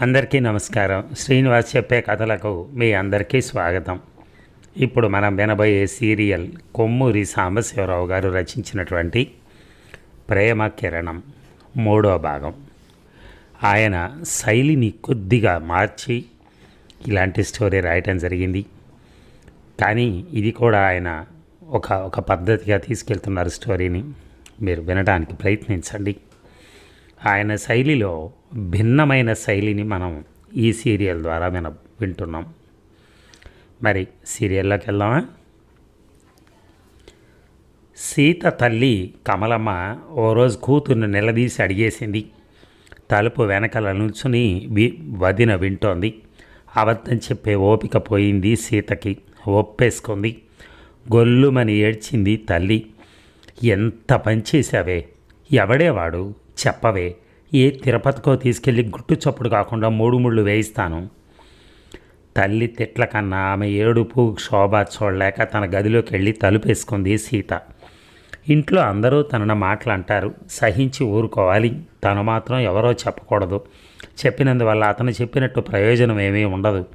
అందరికీ నమస్కారం. శ్రీనివాస్ చెప్పే కథలకు మీ అందరికీ స్వాగతం. ఇప్పుడు మనం వినబోయే సీరియల్ కొమ్మూరి సాంబశివరావు గారు రచించినటువంటి ప్రేమ కిరణం మూడో భాగం. ఆయన శైలిని కొద్దిగా మార్చి ఇలాంటి స్టోరీ రాయటం జరిగింది. కానీ ఇది కూడా ఆయన ఒక ఒక పద్ధతిగా తీసుకెళ్తున్నారు స్టోరీని. మీరు వినడానికి ప్రయత్నించండి. ఆయన శైలిలో భిన్నమైన శైలిని మనం ఈ సీరియల్ ద్వారా విన వింటున్నాం. మరి సీరియల్లోకి వెళ్దామా? సీత తల్లి కమలమ్మ ఓ రోజు కూతుర్ని నిలదీసి అడిగేసింది. తలుపు వెనకల నుంచుని వి వదిన వింటోంది. అబద్ధం చెప్పే ఓపిక పోయింది సీతకి. ఒప్పేసుకుంది. గొల్లుమని ఏడ్చింది తల్లి. ఎంత పనిచేసావే ఎవడేవాడు? చెప్పవే. ఏ తిరుపతికో తీసుకెళ్ళి గుట్టు చప్పుడు కాకుండా మూడు ముళ్ళు వేయిస్తాను. తల్లి తిట్ల కన్నా ఆమె ఏడుపు శోభ చూడలేక తన గదిలోకి వెళ్ళి తలుపేసుకుంది సీత. ఇంట్లో అందరూ తనను మాటలు అంటారు సహించి ఊరుకోవాలి. తను మాత్రం ఎవరో చెప్పకూడదు. చెప్పినందువల్ల అతను చెప్పినట్టు ప్రయోజనం ఏమీ ఉండదు.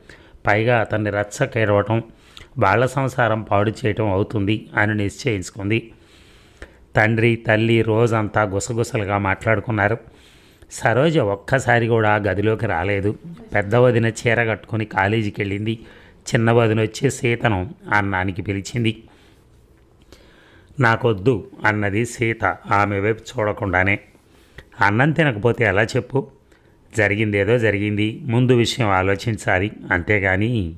పైగా అతన్ని రచ్చకేడవటం వాళ్ళ సంసారం పాడు చేయటం అవుతుంది అని నిశ్చయించుకుంది. తండ్రి తల్లి రోజంతా గుసగుసలుగా మాట్లాడుకున్నారు. సరోజ ఒక్కసారి కూడా గదిలోకి రాలేదు. పెద్ద వదిన చీర కట్టుకుని కాలేజీకి వెళ్ళింది. చిన్న వదిన వచ్చి సీతను అన్నానికి పిలిచింది. నాకొద్దు అన్నది సీత ఆమె వైపు చూడకుండానే. అన్నం తినకపోతే ఎలా చెప్పు? జరిగిందేదో జరిగింది. ముందు విషయం ఆలోచించాలి. అంతేగాని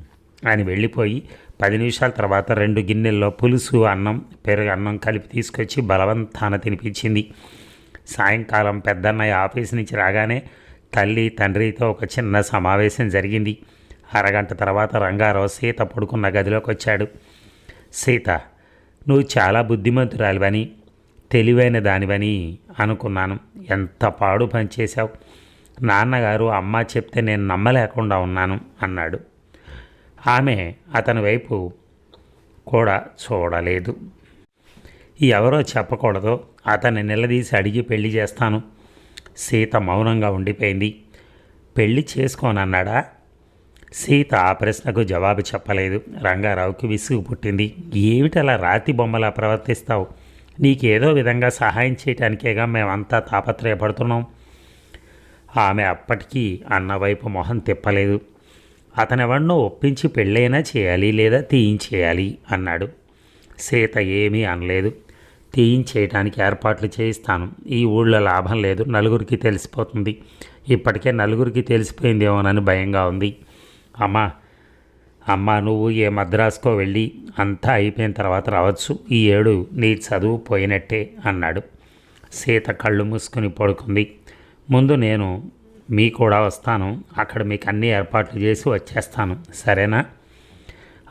అని వెళ్ళిపోయి పది నిమిషాల తర్వాత రెండు గిన్నెల్లో పులుసు అన్నం పెరుగు అన్నం కలిపి తీసుకొచ్చి బలవంతాన తినిపించింది. సాయంకాలం పెద్దన్నయ్య ఆఫీస్ నుంచి రాగానే తల్లి తండ్రితో ఒక చిన్న సమావేశం జరిగింది. అరగంట తర్వాత రంగారావు సీత పడుకున్న గదిలోకి వచ్చాడు. సీత నువ్వు చాలా బుద్ధిమంతురాలివని తెలివైన దానివని అనుకున్నాను. ఎంత పాడు పనిచేశావు నాన్నగారు అమ్మ చెప్తే నేను నమ్మలేకుండా ఉన్నాను అన్నాడు. ఆమె అతని వైపు కూడా చూడలేదు. ఎవరో చెప్పకూడదు. అతన్ని నిలదీసి అడిగి పెళ్ళి చేస్తాను. సీత మౌనంగా ఉండిపోయింది. పెళ్ళి చేసుకోనన్నాడా? సీత ఆ ప్రశ్నకు జవాబు చెప్పలేదు. రంగారావుకి విసుగు పుట్టింది. ఏమిటలా రాతి బొమ్మలా ప్రవర్తిస్తావు? నీకేదో విధంగా సహాయం చేయటానికేగా మేమంతా తాపత్రయపడుతున్నాం. ఆమె అప్పటికీ అన్నవైపు మొహం తిప్పలేదు. అతనెవన్నో ఒప్పించి పెళ్ళైనా చేయాలి లేదా తీయించేయాలి అన్నాడు. సీత ఏమీ అనలేదు. తీయించేయటానికి ఏర్పాట్లు చేయిస్తాను. ఈ ఊళ్ళో లాభం లేదు. నలుగురికి తెలిసిపోతుంది. ఇప్పటికే నలుగురికి తెలిసిపోయిందేమోనని భయంగా ఉంది. అమ్మా అమ్మ నువ్వు ఏ మద్రాసుకో వెళ్ళి అంతా అయిపోయిన తర్వాత రావచ్చు. ఈ ఏడు నీ చదువు పోయినట్టే అన్నాడు. సీత కళ్ళు మూసుకుని పడుకుంది. ముందు నేను మీ కూడా వస్తాను. అక్కడ మీకు అన్ని ఏర్పాట్లు చేసి వచ్చేస్తాను. సరేనా?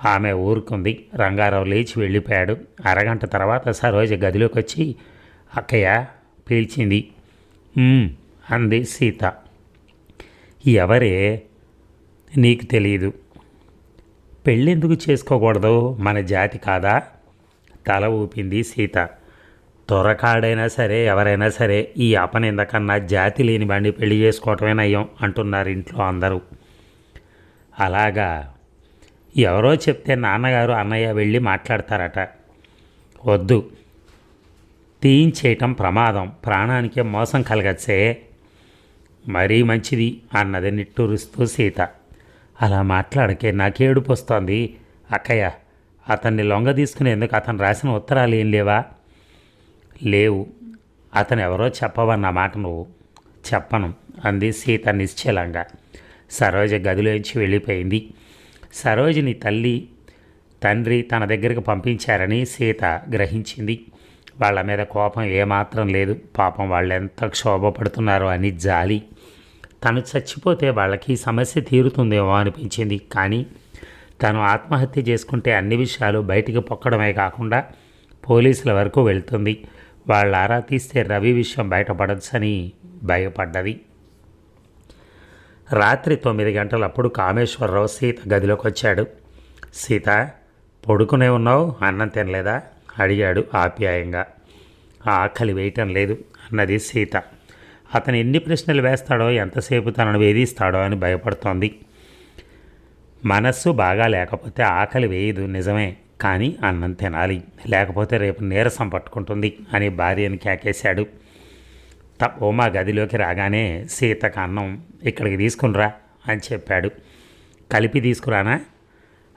ఆమె ఊరుకుంది. రంగారావు లేచి వెళ్ళిపోయాడు. అరగంట తర్వాత సరోజ గదిలోకి వచ్చి అక్కయ్య పిలిచింది. అంది సీత. ఎవరే? నీకు తెలియదు పెళ్ళెందుకు చేసుకోకూడదు? మన జాతి కాదా? తల ఊపింది సీత. దొరకాడైనా సరే ఎవరైనా సరే ఈ అపనిందకన్నా జాతి లేని బండి పెళ్ళి చేసుకోవటమే నయం అంటున్నారు ఇంట్లో అందరూ. అలాగా ఎవరో చెప్తే నాన్నగారు అన్నయ్య వెళ్ళి మాట్లాడతారట. వద్దు. తీయించేయటం ప్రమాదం. ప్రాణానికే మోసం కలగచ్చే. మరీ మంచిది అన్నది నిట్టూరుస్తూ సీత. అలా మాట్లాడకే నాకేడుపు వస్తోంది అక్కయ్య అతన్ని లొంగ తీసుకునేందుకు అతను రాసిన ఉత్తరాలు ఏం లేవా? లేవు. అతను ఎవరో చెప్పవన్న మాట నువ్వు చెప్పను అంది సీత నిశ్చలంగా. సరోజ గదిలోంచి వెళ్ళిపోయింది. సరోజిని తల్లి తండ్రి తన దగ్గరికి పంపించారని సీత గ్రహించింది. వాళ్ళ మీద కోపం ఏమాత్రం లేదు. పాపం వాళ్ళు ఎంత క్షోభపడుతున్నారో అని జాలి. తను చచ్చిపోతే వాళ్ళకి సమస్య తీరుతుందేమో అనిపించింది. కానీ తను ఆత్మహత్య చేసుకుంటే అన్ని విషయాలు బయటికి పొక్కడమే కాకుండా పోలీసుల వరకు వెళ్తుంది. వాళ్ళ ఆరా తీస్తే రవి విషయం బయటపడొచ్చని భయపడ్డది. రాత్రి తొమ్మిది గంటలప్పుడు కామేశ్వరరావు సీత గదిలోకి వచ్చాడు సీత పడుకునే ఉన్నావు? అన్నం తినలేదా? అడిగాడు ఆప్యాయంగా. ఆకలి వేయటం లేదు అన్నది సీత. అతను ఎన్ని ప్రశ్నలు వేస్తాడో ఎంతసేపు తనను వేధిస్తాడో అని భయపడుతోంది. మనస్సు బాగా లేకపోతే ఆకలి వేయదు నిజమే. కానీ అన్నం తినాలి లేకపోతే రేపు నీరసం పట్టుకుంటుంది అని భార్యను కేకేశాడు. త ఉమా గదిలోకి రాగానే సీతకు అన్నం ఇక్కడికి తీసుకునిరా అని చెప్పాడు. కలిపి తీసుకురానా?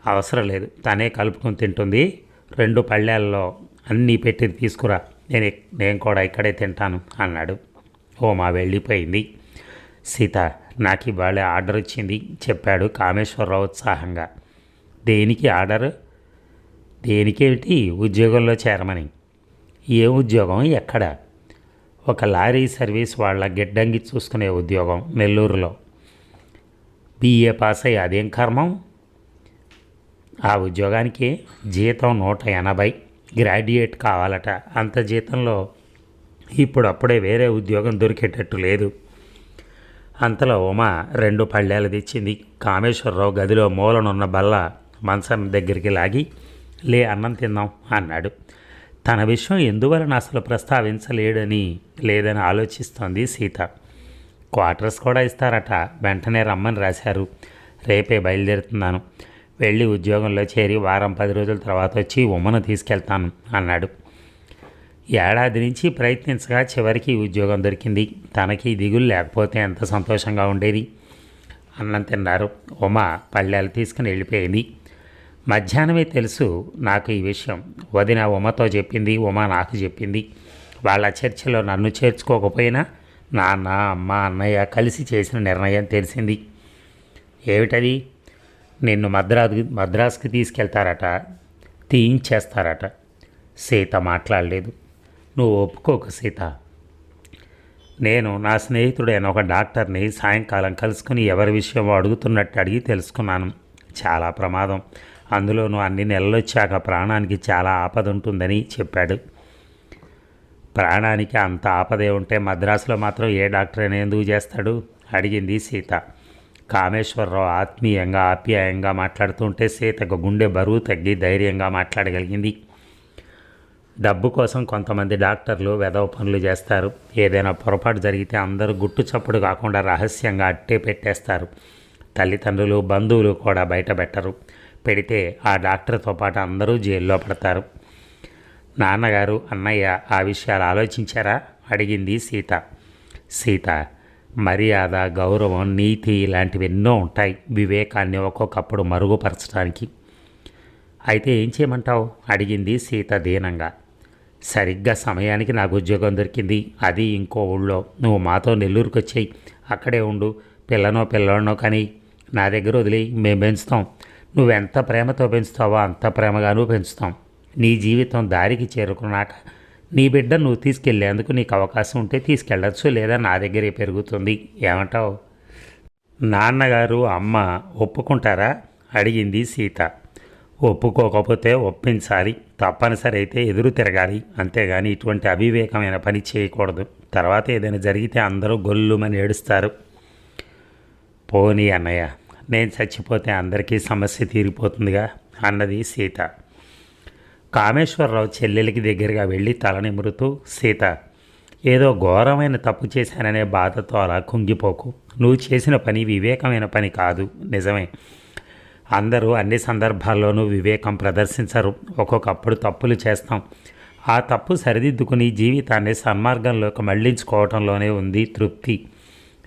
అవసరం లేదు తనే కలుపుకొని తింటుంది. రెండు పళ్ళేల్లో అన్నీ పెట్టి తీసుకురా నేను నేను కూడా ఇక్కడే తింటాను అన్నాడు. ఓమా వెళ్ళిపోయింది. సీత నాకు ఇవాళ ఆర్డర్ ఇచ్చింది చెప్పాడు కామేశ్వరరావు ఉత్సాహంగా. దేనికి ఆర్డర్? దేనికేమిటి ఉద్యోగంలో చేరమని? ఏ ఉద్యోగం? ఎక్కడ? ఒక లారీ సర్వీస్ వాళ్ళ గిడ్డంగి చూసుకునే ఉద్యోగం నెల్లూరులో. బీఏ పాస్ అయ్యి అదేం కర్మం? ఆ ఉద్యోగానికి జీతం నూట ఎనభై. గ్రాడ్యుయేట్ కావాలట. అంత జీతంలో ఇప్పుడు అప్పుడే వేరే ఉద్యోగం దొరికేటట్టు లేదు. అంతలో ఉమ రెండు పళ్ళేలు తెచ్చింది. కామేశ్వరరావు గదిలో మూలనున్న బల్ల మంచం దగ్గరికి లాగి లే అన్నం తిందాం అన్నాడు. తన విషయం ఎందువలన అసలు ప్రస్తావించలేడని లేదని ఆలోచిస్తోంది సీత. క్వార్టర్స్ కూడా ఇస్తారట వెంటనే రమ్మని రాశారు. రేపే బయలుదేరుతున్నాను. వెళ్ళి ఉద్యోగంలో చేరి వారం పది రోజుల తర్వాత వచ్చి ఉమ్మను తీసుకెళ్తాను అన్నాడు. ఏడాది నుంచి ప్రయత్నించగా చివరికి ఉద్యోగం దొరికింది. తనకి దిగులు లేకపోతే ఎంత సంతోషంగా ఉండేది? అన్నం తిన్నారు. ఉమ పల్లెలు తీసుకుని వెళ్ళిపోయింది. మధ్యాహ్నమే తెలుసు నాకు ఈ విషయం. వదిన ఉమతో చెప్పింది ఉమ నాకు చెప్పింది. వాళ్ళ చర్చలో నన్ను చేర్చుకోకపోయినా నాన్న అమ్మ అన్నయ్య కలిసి చేసిన నిర్ణయం తెలిసింది. ఏమిటది? నిన్ను మద్రాసు మద్రాసుకి తీసుకెళ్తారట తీయించేస్తారట. సీత మాట్లాడలేదు. నువ్వు ఒప్పుకోకు సీత. నేను నా స్నేహితుడైన ఒక డాక్టర్ని సాయంకాలం కలుసుకుని ఎవరి విషయం అడుగుతున్నట్టు అడిగి తెలుసుకున్నాను. చాలా ప్రమాదం. అందులోనూ అన్ని నెలలొచ్చాక ప్రాణానికి చాలా ఆపద ఉంటుందని చెప్పాడు. ప్రాణానికి అంత ఆపదే ఉంటే మద్రాసులో మాత్రం ఏ డాక్టర్ అయినా ఎందుకు చేస్తాడు? అడిగింది సీత. కామేశ్వరరావు ఆత్మీయంగా ఆప్యాయంగా మాట్లాడుతుంటే సీతకు గుండె బరువు తగ్గి ధైర్యంగా మాట్లాడగలిగింది. డబ్బు కోసం కొంతమంది డాక్టర్లు వెధవ పనులు చేస్తారు. ఏదైనా పొరపాటు జరిగితే అందరూ గుట్టు చప్పుడు కాకుండా రహస్యంగా అట్టే పెట్టేస్తారు. తల్లిదండ్రులు బంధువులు కూడా బయట పెట్టరు. పెడితే ఆ డాక్టర్తో పాటు అందరూ జైల్లో పడతారు. నాన్నగారు అన్నయ్య ఆ విషయాలు ఆలోచించారా? అడిగింది సీత. సీత మర్యాద గౌరవం నీతి ఇలాంటివి ఎన్నో ఉంటాయి వివేకాన్ని ఒక్కొక్కప్పుడు మరుగుపరచడానికి. అయితే ఏం చేయమంటావు? అడిగింది సీత దీనంగా. సరిగ్గా సమయానికి నాకు ఉద్యోగం దొరికింది. అది ఇంకో ఊళ్ళో. నువ్వు మాతో నెల్లూరుకి వచ్చేయి అక్కడే ఉండు. పిల్లనో పిల్లనో కానీ నా దగ్గర వదిలి మేము పెంచుతాం. నువ్వెంత ప్రేమతో పెంచుతావో అంత ప్రేమగాను పెంచుతాం. నీ జీవితం దారికి చేరుకున్నాక నీ బిడ్డ నువ్వు తీసుకెళ్ళేందుకు నీకు అవకాశం ఉంటే తీసుకెళ్ళచ్చు లేదా నా దగ్గరే పెరుగుతుంది. ఏమంటావు? నాన్నగారు అమ్మ ఒప్పుకుంటారా? అడిగింది సీత. ఒప్పుకోకపోతే ఒప్పించాలి. తప్పనిసరి అయితే ఎదురు తిరగాలి. అంతేగాని ఇటువంటి అవివేకమైన పని చేయకూడదు. తర్వాత ఏదైనా జరిగితే అందరూ గొల్లుమని ఏడుస్తారు. పోనీ అన్నయ్య నేను చచ్చిపోతే అందరికీ సమస్య తీరిపోతుందిగా అన్నది సీత. కామేశ్వరరావు చెల్లెలికి దగ్గరగా వెళ్ళి తల నిమురుతూ సీత ఏదో ఘోరమైన తప్పు చేశాననే బాధతో అలా కుంగిపోకు. నువ్వు చేసిన పని వివేకమైన పని కాదు. నిజమే. అందరూ అన్ని సందర్భాల్లోనూ వివేకం ప్రదర్శించరు. ఒక్కొక్కప్పుడు తప్పులు చేస్తాం. ఆ తప్పు సరిదిద్దుకుని జీవితాన్ని సన్మార్గంలోకి మళ్ళించుకోవటంలోనే ఉంది తృప్తి.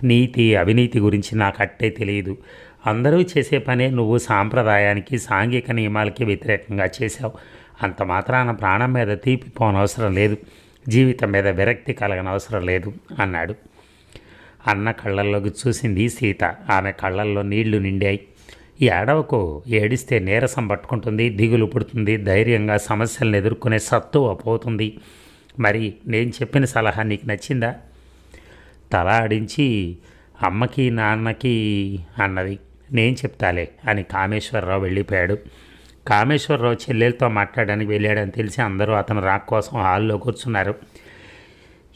నీతి అవినీతి గురించి నాకు అట్టే తెలియదు. అందరూ చేసే పనే నువ్వు సాంప్రదాయానికి సాంఘిక నియమాలకి వ్యతిరేకంగా చేశావు. అంత మాత్రాన ప్రాణం మీద తీపి పోనవసరం లేదు. జీవితం మీద విరక్తి కలగనవసరం లేదు అన్నాడు. అన్న కళ్ళల్లోకి చూసింది సీత. ఆమె కళ్ళల్లో నీళ్ళు నిండాయి. ఏడవకు ఏడిస్తే నీరసం పట్టుకుంటుంది దిగులు పుడుతుంది ధైర్యంగా సమస్యలను ఎదుర్కొనే సత్తువ పోతుంది. మరి నేను చెప్పిన సలహా నీకు నచ్చిందా? తల ఆడించి అమ్మకి నాన్నకి అన్నది. నేను చెప్తాలే అని కామేశ్వరరావు వెళ్ళిపోయాడు. కామేశ్వరరావు చెల్లెలతో మాట్లాడడానికి వెళ్ళాడని తెలిసి అందరూ అతను రాక్ కోసం హాల్లో కూర్చున్నారు.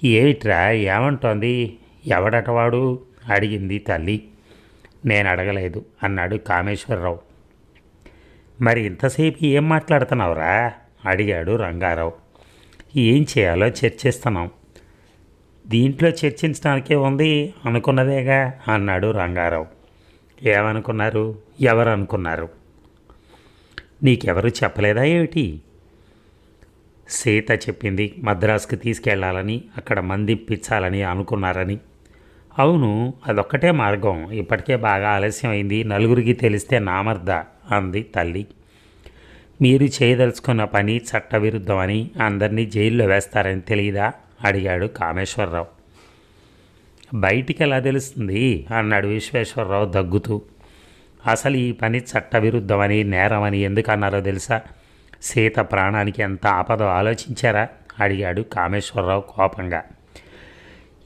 ఏమిట్రా ఏమంటోంది? ఎవడటవాడు అడిగింది తల్లి. నేను అడగలేదు అన్నాడు కామేశ్వరరావు. మరి ఇంతసేపు ఏం మాట్లాడుతున్నావురా? అడిగాడు రంగారావు. ఏం చేయాలో చర్చిస్తున్నాం. దీంట్లో చర్చించడానికే ఉంది అనుకున్నదేగా అన్నాడు రంగారావు. ఏమనుకున్నారు? ఎవరు అనుకున్నారు నీకెవరు చెప్పలేదా ఏమిటి? సీత చెప్పింది మద్రాసుకి తీసుకెళ్ళాలని అక్కడ మందిప్పించాలని అనుకున్నారని. అవును అదొక్కటే మార్గం. ఇప్పటికే బాగా ఆలస్యం అయింది. నలుగురికి తెలిస్తే నామర్ద అంది తల్లి. మీరు చేయదలుచుకున్న పని చట్టవిరుద్ధమని అందరినీ జైల్లో వేస్తారని తెలియదా అడిగాడు కామేశ్వరరావు. బయటికి ఎలా తెలుస్తుంది? అన్నాడు విశ్వేశ్వరరావు దగ్గుతూ. అసలు ఈ పని చట్టవిరుద్ధమని నేరమని ఎందుకు అన్నారో తెలుసా? సీత ప్రాణానికి ఎంత ఆపదో ఆలోచించారా? అడిగాడు కామేశ్వరరావు కోపంగా.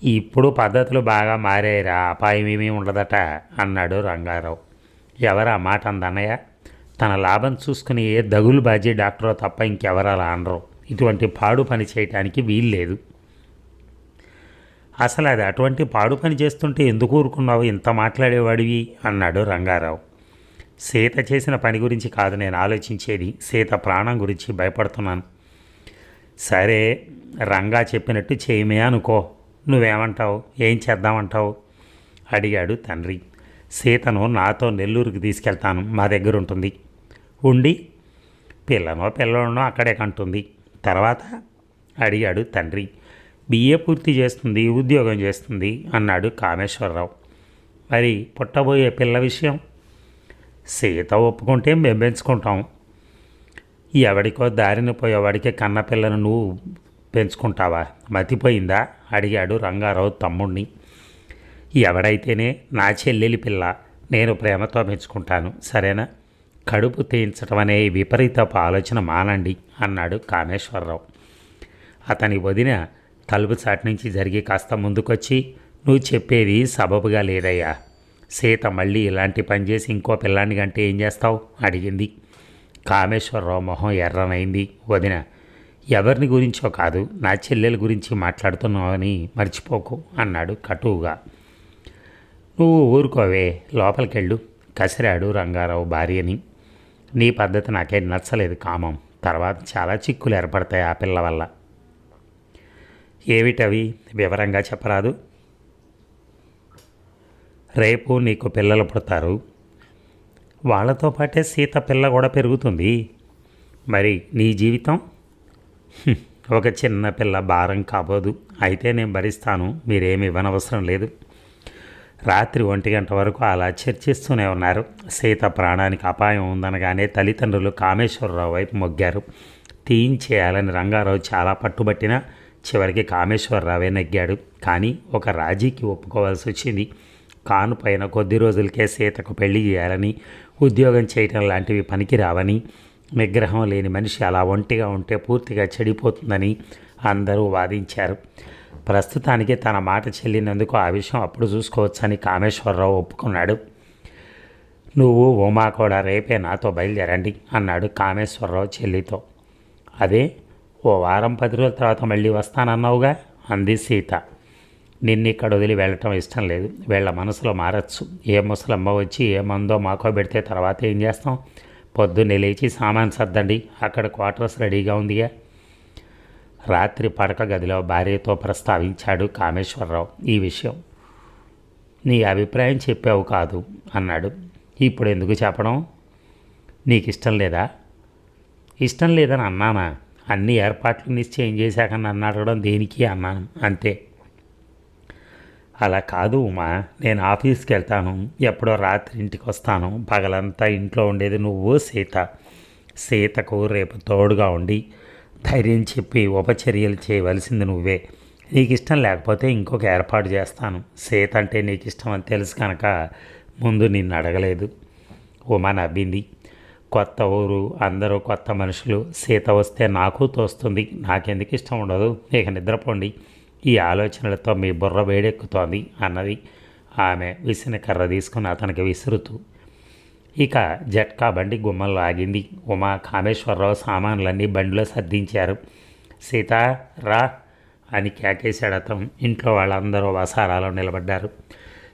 ఇప్పుడు పద్ధతులు బాగా మారాయిరా అపాయం ఏమీ ఉండదట అన్నాడు రంగారావు. ఎవరా మాట అందన్నయ్య? తన లాభం చూసుకుని ఏ దగులు బాజీ డాక్టరో తప్ప ఇంకెవరలా అనరు. ఇటువంటి పాడు పని చేయటానికి వీల్లేదు. అసలు అది అటువంటి పాడు పని చేస్తుంటే ఎందుకు ఊరుకున్నావు? ఇంత మాట్లాడేవాడివి? అన్నాడు రంగారావు. సీత చేసిన పని గురించి కాదు నేను ఆలోచించేది సీత ప్రాణం గురించి భయపడుతున్నాను. సరే రంగా చెప్పినట్టు చేయమే అనుకో. నువ్వేమంటావు? ఏం చేద్దామంటావు? అడిగాడు తండ్రి. సీతను నాతో నెల్లూరుకి తీసుకెళ్తాను మా దగ్గర ఉంటుంది ఉండి పిల్లనో పిల్లనో అక్కడే కంటుంది. తర్వాత అడిగాడు తండ్రి. బిఏ పూర్తి చేస్తుంది ఉద్యోగం చేస్తుంది అన్నాడు కామేశ్వరరావు. మరి పుట్టబోయే పిల్ల విషయం? సీత ఒప్పుకుంటే మేము పెంచుకుంటాం. ఎవడికో దారిన పోయేవాడికి కన్న కన్నపిల్లను నువ్వు పెంచుకుంటావా? మతిపోయిందా? అడిగాడు రంగారావు తమ్ముణ్ణి. ఎవడైతేనే నా చెల్లెలి పిల్ల నేను ప్రేమతో పెంచుకుంటాను సరేనా? కడుపు తీయించటం అనే విపరీతపు ఆలోచన మానండి అన్నాడు కామేశ్వరరావు. అతని వదిన తలుపు చాటు నుంచి జరిగి కాస్త ముందుకొచ్చి నువ్వు చెప్పేది సబబుగా లేదయ్యా. సీత మళ్ళీ ఇలాంటి పని చేసి ఇంకో పిల్లాన్ని కంటే ఏం చేస్తావు? అడిగింది. కామేశ్వరరావు మొహం ఎర్రనైంది. వదిన ఎవరిని గురించో కాదు నా చెల్లెల గురించి మాట్లాడుతున్నావని మర్చిపోకు అన్నాడు కటువుగా. నువ్వు ఊరుకోవే లోపలికెళ్ళు కసిరాడు రంగారావు భార్యని. నీ పద్ధతి నాకేం నచ్చలేదు కామం. తర్వాత చాలా చిక్కులు ఏర్పడతాయి ఆ పిల్ల వల్ల. ఏమిటవి? వివరంగా చెప్పరాదు. రేపు నీకు పిల్లలు పుడతారు. వాళ్ళతో పాటే సీత పిల్ల కూడా పెరుగుతుంది. మరి నీ జీవితం? ఒక చిన్న పిల్ల భారం కాబోదు. అయితే నేను భరిస్తాను. మీరేమి ఇవ్వనవసరం లేదు. రాత్రి ఒంటి గంట వరకు అలా చర్చిస్తూనే ఉన్నారు. సీత ప్రాణానికి అపాయం ఉందనగానే తల్లిదండ్రులు కామేశ్వరరావు వైపు మొగ్గారు. తీయించేయాలని రంగారావు చాలా పట్టుబట్టినా చివరికి కామేశ్వరరావే నెగ్గాడు. కానీ ఒక రాజీకి ఒప్పుకోవాల్సి వచ్చింది. కాను పైన కొద్ది రోజులకే సీతకు పెళ్ళి చేయాలని ఉద్యోగం చేయటం లాంటివి పనికి రావని నిగ్రహం లేని మనిషి అలా ఒంటిగా ఉంటే పూర్తిగా చెడిపోతుందని అందరూ వాదించారు. ప్రస్తుతానికి తన మాట చెల్లినందుకు ఆ విషయం అప్పుడు చూసుకోవచ్చని కామేశ్వరరావు ఒప్పుకున్నాడు. నువ్వు ఉమా కూడా రేపే నాతో బయలుదేరండి అన్నాడు కామేశ్వరరావు చెల్లితో. అదే ఓ వారం పది రోజుల తర్వాత మళ్ళీ వస్తానన్నావుగా? అంది సీత. నిన్ను ఇక్కడ వదిలి వెళ్ళటం ఇష్టం లేదు. వీళ్ళ మనసులో మారచ్చు. ఏ ముసలమ్మ వచ్చి ఏ మందో మాకో పెడితే తర్వాత ఏం చేస్తాం? పొద్దున్నే లేచి సామాన్ సర్దండి. అక్కడ క్వార్టర్స్ రెడీగా ఉందిగా. రాత్రి పడక గదిలో భార్యతో ప్రస్తావించాడు కామేశ్వరరావు. ఈ విషయం నీ అభిప్రాయం చెప్పావు కాదు అన్నాడు. ఇప్పుడు ఎందుకు చెప్పడం? నీకు ఇష్టం లేదా? ఇష్టం లేదని అన్నానా? అన్ని ఏర్పాట్లు నిశ్చయం చేశాక నన్ను అడగడం దేనికి అన్నాను అంతే. అలా కాదు ఉమా నేను ఆఫీస్కి వెళ్తాను. ఎప్పుడో రాత్రి ఇంటికి వస్తాను. పగలంతా ఇంట్లో ఉండేది నువ్వు సీత. సీతకు రేపు తోడుగా ఉండి ధైర్యం చెప్పి ఉపచర్యలు చేయవలసింది నువ్వే. నీకు ఇష్టం లేకపోతే ఇంకొక ఏర్పాటు చేస్తాను. సీత అంటే నీకు ఇష్టం అని తెలుసు కనుక ముందు నిన్ను అడగలేదు. ఉమా నవ్వింది. కొత్త ఊరు అందరూ కొత్త మనుషులు సీత వస్తే నాకు తోస్తుంది నాకెందుకు ఇష్టం ఉండదు ఇక నిద్రపోండి ఈ ఆలోచనలతో మీ బుర్ర వేడెక్కుతోంది అన్నది ఆమె విసిన కర్ర తీసుకుని అతనికి విసురుతూ. ఇక జట్కా బండి గుమ్మంలో ఆగింది ఉమా కామేశ్వరరావు సామాన్లన్నీ బండిలో సర్దించారు. సీత రా అని కేకేశాడు అతను. ఇంట్లో వాళ్ళందరూ వసారాలో నిలబడ్డారు.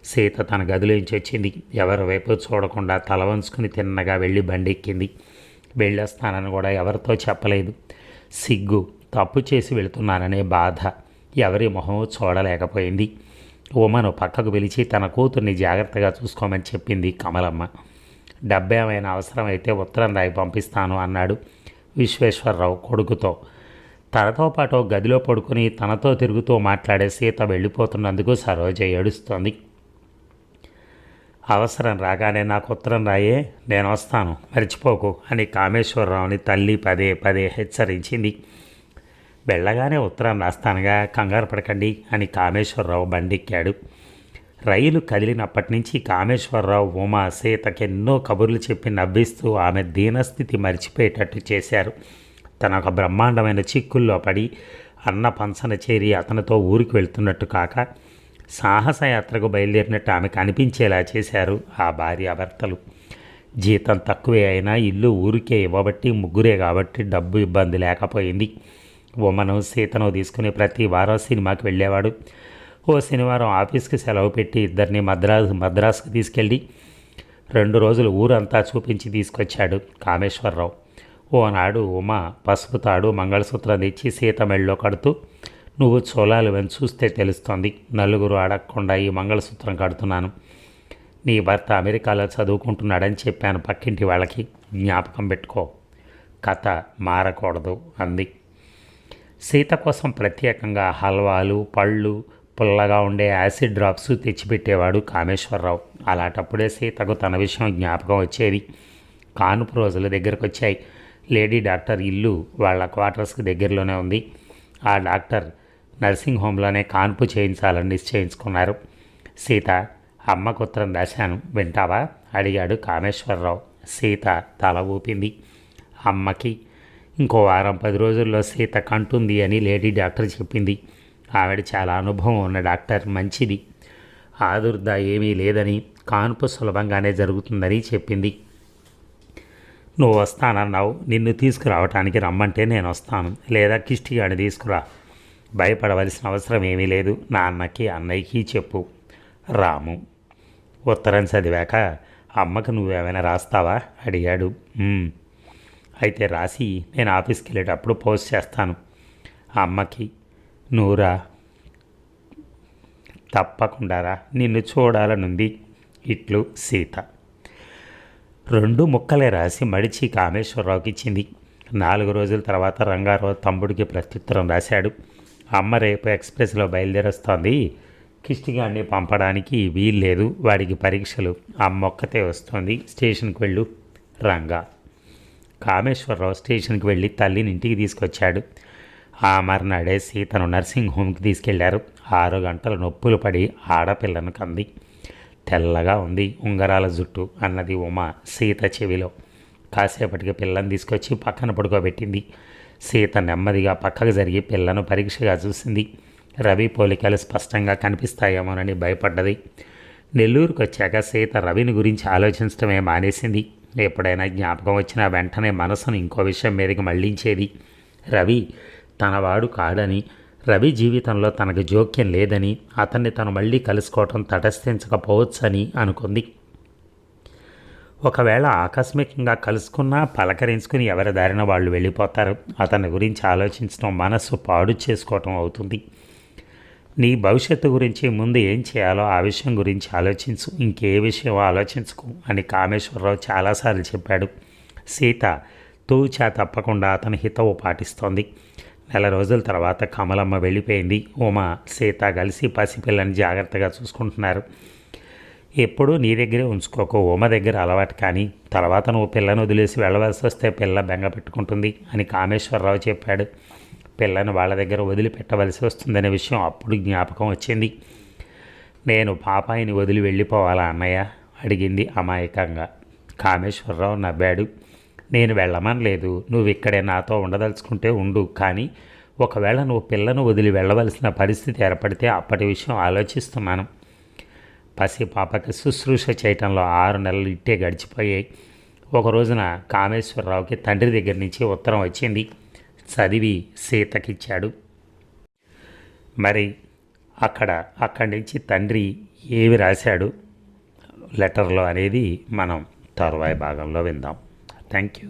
సీత తన గదిలోంచి వచ్చింది. ఎవరి వైపు చూడకుండా తల వంచుకుని తిన్నగా వెళ్ళి బండెక్కింది. వెళ్ళేస్తానని వెళ్ళొస్తానని కూడా ఎవరితో చెప్పలేదు. సిగ్గు తప్పు చేసి వెళుతున్నాననే బాధ ఎవరి మొహం చూడలేకపోయింది. ఉమను పక్కకు పిలిచి తన కూతుర్ని జాగ్రత్తగా చూసుకోమని చెప్పింది కమలమ్మ. డబ్బేమైనా అవసరమైతే ఉత్తరం రాయి పంపిస్తాను అన్నాడు విశ్వేశ్వరరావు కొడుకుతో. తనతో పాటు గదిలో పడుకుని తనతో తిరుగుతూ మాట్లాడే సీత వెళ్ళిపోతున్నందుకు సరోజ ఏడుస్తోంది. అవసరం రాగానే నాకు ఉత్తరం రాయే నేను వస్తాను. మర్చిపోకు అని కామేశ్వరరావుని తల్లి పదే పదే హెచ్చరించింది. వెళ్ళగానే ఉత్తరం రాస్తానుగా కంగారు పడకండి అని కామేశ్వరరావు బండెక్కాడు. రైలు కదిలినప్పటి నుంచి కామేశ్వరరావు ఉమా సీతకి ఎన్నో కబుర్లు చెప్పి నవ్విస్తూ ఆమె దీనస్థితి మర్చిపోయేటట్టు చేశారు. తన ఒక బ్రహ్మాండమైన చిక్కుల్లో పడి అన్న పంచన చేరి అతనితో ఊరికి వెళ్తున్నట్టు కాక సాహసయాత్రకు బయలుదేరినట్టు ఆమెకు అనిపించేలా చేశారు ఆ భార్యాభర్తలు జీతం తక్కువే అయినా ఇల్లు ఊరికే ఇవ్వబట్టి ముగ్గురే కాబట్టి డబ్బు ఇబ్బంది లేకపోయింది. ఉమ్మను సీతను తీసుకుని ప్రతి వారం సినిమాకి వెళ్ళేవాడు. ఓ శనివారం ఆఫీస్కి సెలవు పెట్టి ఇద్దరిని మద్రాసు మద్రాసుకు తీసుకెళ్ళి రెండు రోజులు ఊరంతా చూపించి తీసుకొచ్చాడు కామేశ్వరరావు. ఓనాడు ఉమ పసుపు తాడు మంగళసూత్రం తెచ్చి సీత మెళ్ళలో కడుతూ నువ్వు చోళాలు వెని చూస్తే తెలుస్తోంది. నలుగురు అడగకుండా ఈ మంగళసూత్రం కడుతున్నాను. నీ భర్త అమెరికాలో చదువుకుంటున్నాడని చెప్పాను పక్కింటి వాళ్ళకి. జ్ఞాపకం పెట్టుకో. కథ మారకూడదు అంది. సీత కోసం ప్రత్యేకంగా హల్వాలు పళ్ళు పుల్లగా ఉండే యాసిడ్ డ్రాప్స్ తెచ్చిపెట్టేవాడు కామేశ్వరరావు. అలాంటప్పుడే సీతకు తన విషయం జ్ఞాపకం వచ్చేది. కానుపు రోజుల దగ్గరకు వచ్చాయి లేడీ డాక్టర్ ఇల్లు వాళ్ళ క్వార్టర్స్కి దగ్గరలోనే ఉంది. ఆ డాక్టర్ నర్సింగ్ హోమ్లోనే కాన్పు చేయించాలని నిశ్చయించుకున్నారు. సీత అమ్మకు ఉత్తరం రాశాను వింటావా? అడిగాడు కామేశ్వరరావు. సీత తల ఊపింది. అమ్మకి ఇంకో వారం పది రోజుల్లో సీత కంటుంది అని లేడీ డాక్టర్ చెప్పింది. ఆవిడ చాలా అనుభవం ఉన్న డాక్టర్ మంచిది. ఆదుర్ద ఏమీ లేదని కాన్పు సులభంగానే జరుగుతుందని చెప్పింది. నువ్వు వస్తానన్నావు నిన్ను తీసుకురావటానికి రమ్మంటే నేను వస్తాను. లేదా కిష్టిగాడిని తీసుకురా. భయపడవలసిన అవసరం ఏమీ లేదు. నాన్నకి అన్నయ్యకి చెప్పు. రాము ఉత్తరం చదివాక అమ్మకు నువ్వేమైనా రాస్తావా? అడిగాడు. అయితే రాసి నేను ఆఫీస్కి వెళ్ళేటప్పుడు పోస్ట్ చేస్తాను. అమ్మకి నూరా తప్పకుండారా నిన్ను చూడాలనుంది. ఇట్లు సీత. రెండు ముక్కలే రాసి మడిచి కామేశ్వరరావుకి ఇచ్చింది. నాలుగు రోజుల తర్వాత రంగారావు తమ్ముడికి ప్రత్యుత్తరం రాశాడు. అమ్మ రేపు ఎక్స్ప్రెస్లో బయలుదేరొస్తోంది. కిష్టిగాడిని పంపడానికి వీల్లేదు. వాడికి పరీక్షలు. అమ్మ ఒక్కతే వస్తోంది. స్టేషన్కి వెళ్ళు రంగా. కామేశ్వరరావు స్టేషన్కి వెళ్ళి తల్లిని ఇంటికి తీసుకొచ్చాడు. ఆ మర్నాడే సీతను నర్సింగ్ హోమ్కి తీసుకెళ్ళారు. ఆరు గంటల నొప్పులు పడి ఆడపిల్లను కంది. తెల్లగా ఉంది ఉంగరాల జుట్టు అన్నది ఉమ సీత చెవిలో. కాసేపటికి పిల్లని తీసుకొచ్చి పక్కన పడుకోబెట్టింది. సీత నెమ్మదిగా పక్కకు జరిగి పిల్లను పరీక్షగా చూసింది. రవి పోలికలు స్పష్టంగా కనిపిస్తాయేమోనని భయపడ్డది. నెల్లూరుకు వచ్చాక సీత రవిని గురించి ఆలోచించడమే మానేసింది. ఎప్పుడైనా జ్ఞాపకం వచ్చినా వెంటనే మనసును ఇంకో విషయం మీదకి మళ్ళించేది. రవి తనవాడు కాడని రవి జీవితంలో తనకు జోక్యం లేదని అతన్ని తను మళ్ళీ కలుసుకోవటం తటస్థించకపోవచ్చని అనుకుంది. ఒకవేళ ఆకస్మికంగా కలుసుకున్నా పలకరించుకుని ఎవరి దారిన వాళ్ళు వెళ్ళిపోతారు. అతని గురించి ఆలోచించడం మనస్సు పాడు చేసుకోవటం అవుతుంది. నీ భవిష్యత్తు గురించి ముందు ఏం చేయాలో ఆ విషయం గురించి ఆలోచించు. ఇంకే విషయం ఆలోచించుకు అని కామేశ్వరరావు చాలాసార్లు చెప్పాడు. సీత తూచా తప్పకుండా అతని హితవు పాటిస్తోంది. నెల రోజుల తర్వాత కమలమ్మ వెళ్ళిపోయింది. ఉమా సీత కలిసి పసిపిల్లని జాగ్రత్తగా చూసుకుంటున్నారు. ఎప్పుడూ నీ దగ్గరే ఉంచుకోకు. ఉమ దగ్గర అలవాటు కానీ తర్వాత నువ్వు పిల్లను వదిలేసి వెళ్ళవలసి వస్తే పిల్ల బెంగ పెట్టుకుంటుంది అని కామేశ్వరరావు చెప్పాడు. పిల్లను వాళ్ళ దగ్గర వదిలిపెట్టవలసి వస్తుందనే విషయం అప్పుడు జ్ఞాపకం వచ్చింది. నేను పాపాయిని వదిలి వెళ్ళిపోవాలా అన్నయ్య? అడిగింది అమాయకంగా. కామేశ్వరరావు నవ్వాడు. నేను వెళ్ళమనలేదు నువ్వు ఇక్కడే నాతో ఉండదలుచుకుంటే ఉండు. కానీ ఒకవేళ నువ్వు పిల్లను వదిలి వెళ్ళవలసిన పరిస్థితి ఏర్పడితే అప్పటి విషయం ఆలోచిస్తున్నాను. పసి పాపకి శుశ్రూష చేయటంలో ఆరు నెలలు ఇట్టే గడిచిపోయాయి. ఒక రోజున కామేశ్వరరావుకి తండ్రి దగ్గర నుంచి ఉత్తరం వచ్చింది. చదివి సీతకిచ్చాడు. మరి అక్కడ అక్కడి నుంచి తండ్రి ఏవి రాశాడు? లెటర్లో అనేది మనం తర్వాయి భాగంలో విందాం. Thank you.